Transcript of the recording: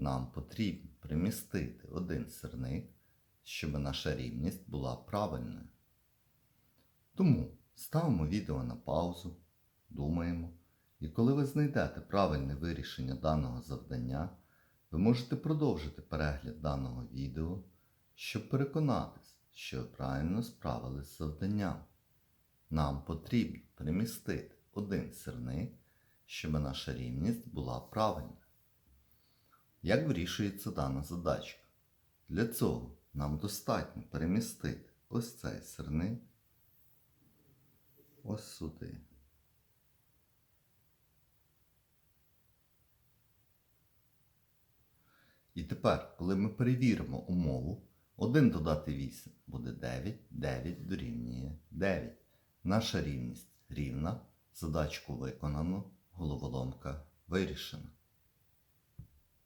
Нам потрібно примістити один сирник, щоб наша рівність була правильною. Тому ставимо відео на паузу, думаємо, і коли ви знайдете правильне вирішення даного завдання, ви можете продовжити перегляд даного відео, щоб переконатись, що ви правильно справились з завданням. Нам потрібно перемістити один сирник, щоб наша рівність була правильною. Як вирішується дана задачка? Для цього нам достатньо перемістити ось цей сирник ось сюди. І тепер, коли ми перевіримо умову, 1 додати 8 буде 9, 9 дорівнює 9. Наша рівність рівна, задачку виконано, головоломка вирішена.